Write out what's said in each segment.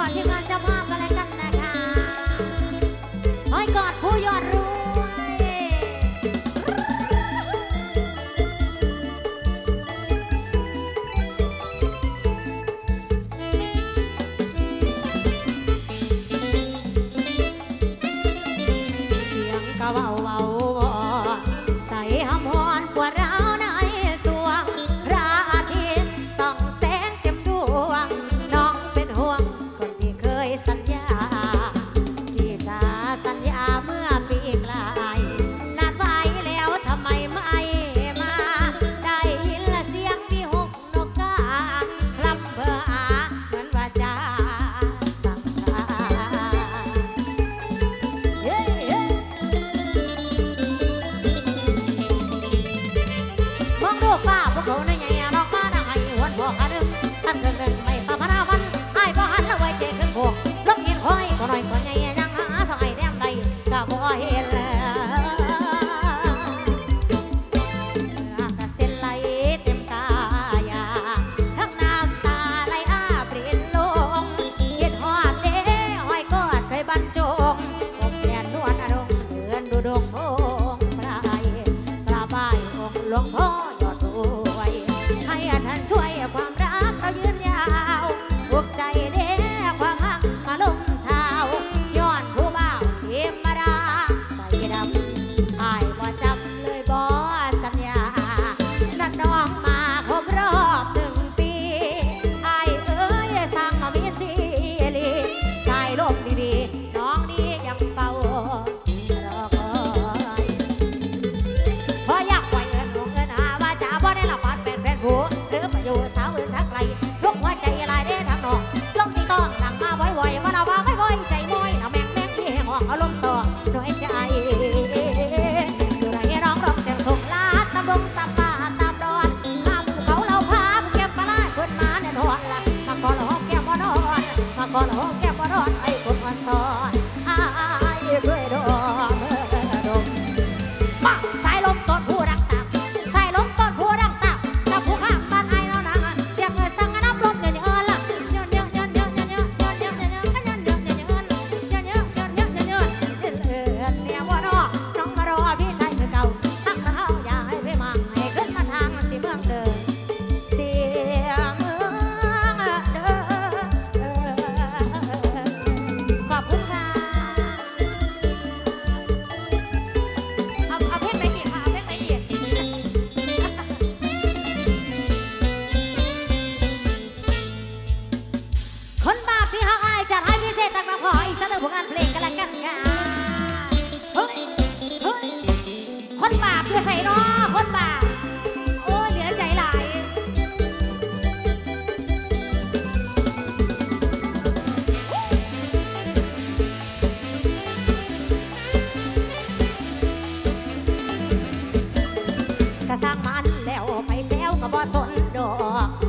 ขวัที่งานจะาาพกันแล้วกัน หลวงพ่อ องอารมณ์ต ดอก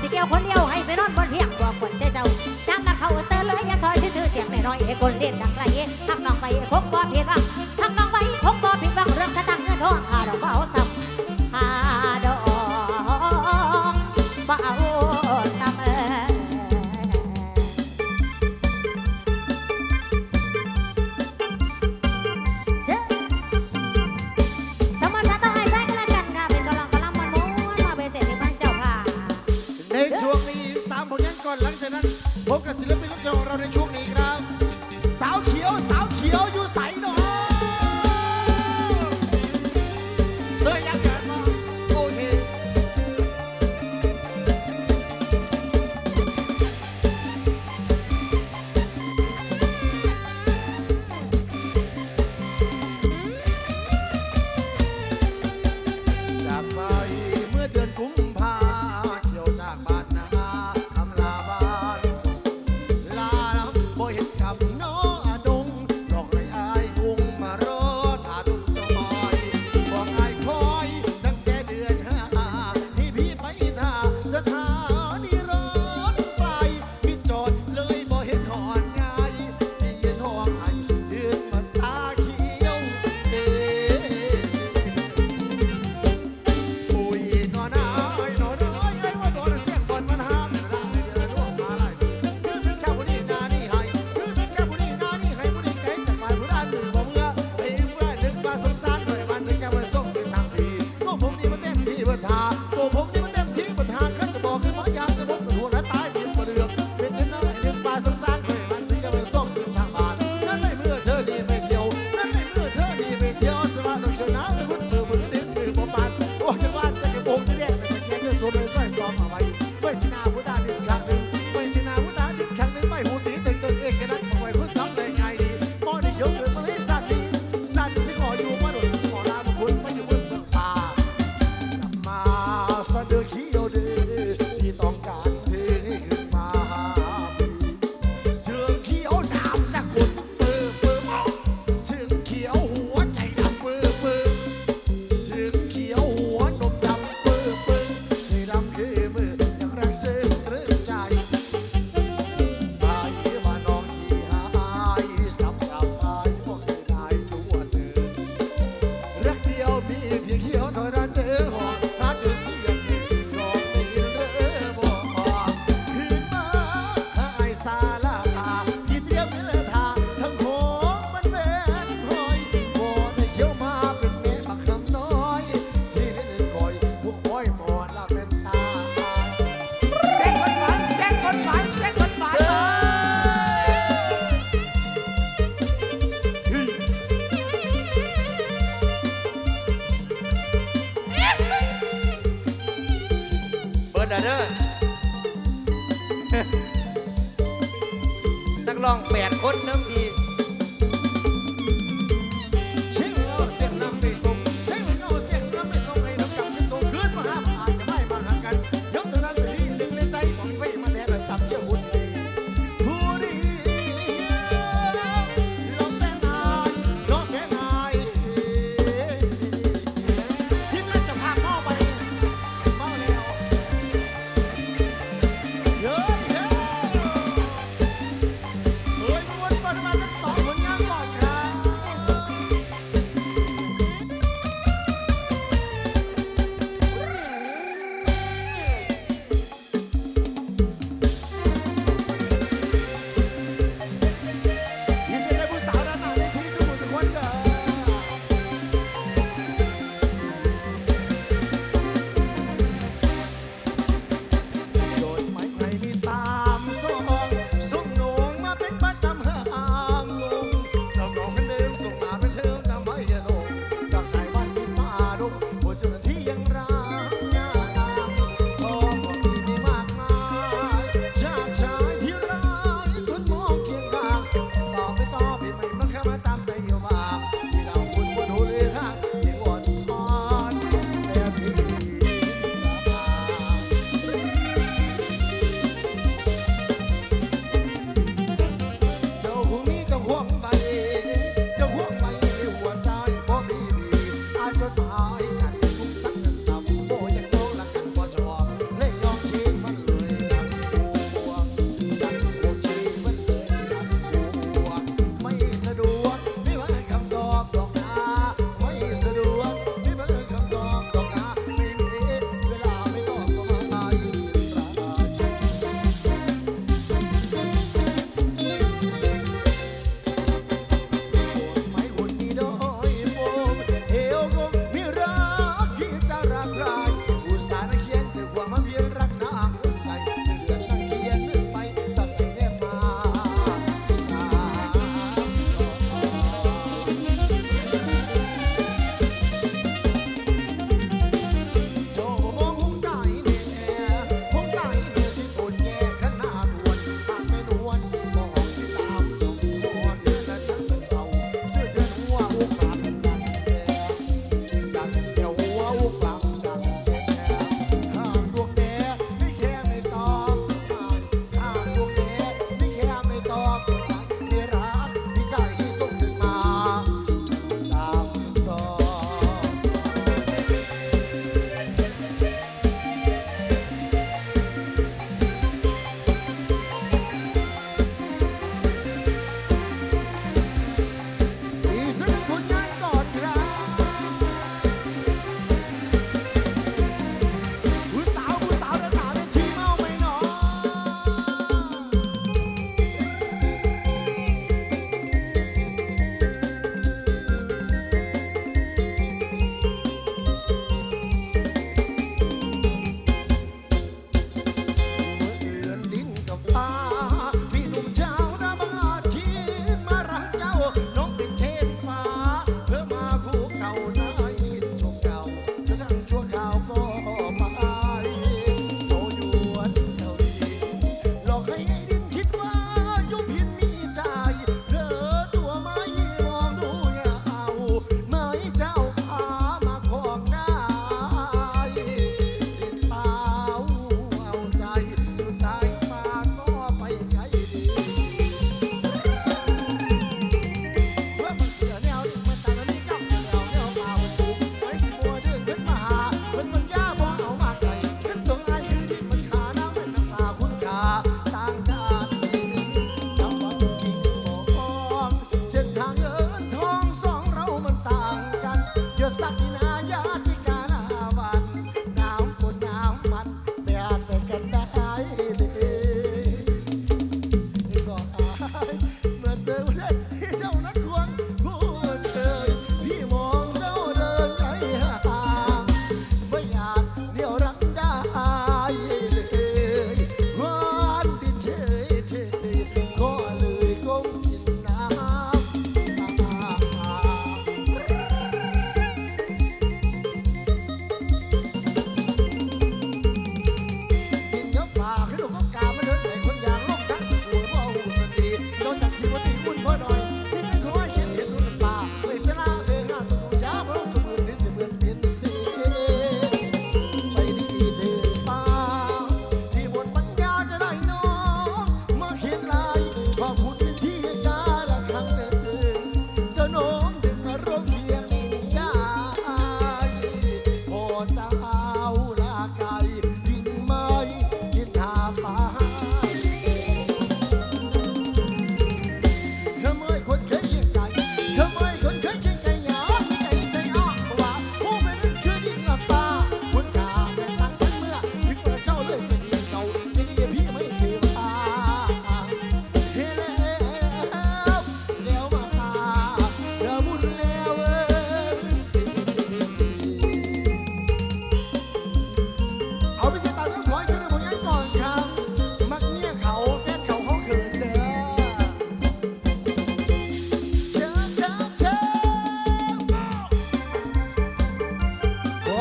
สิเกี่ยวคนเดียวให้ไปนอนบนเพียงกว่คนใจเจ้าจำมันเข้าเสือเลยอย่าซอยซื่อเตียงในร้อยเอคนเล่นดังไกลเอ๊ะทักน้องไปคบบ่เพียงอะีสามผลงานก่อนหลังจากนั้นพบกับศิลปินลูบเชิญของเราในช่วงนี้ครับ สาวเขียวสาวเขียวอยู่ นักร้องแปดคนน้ำดี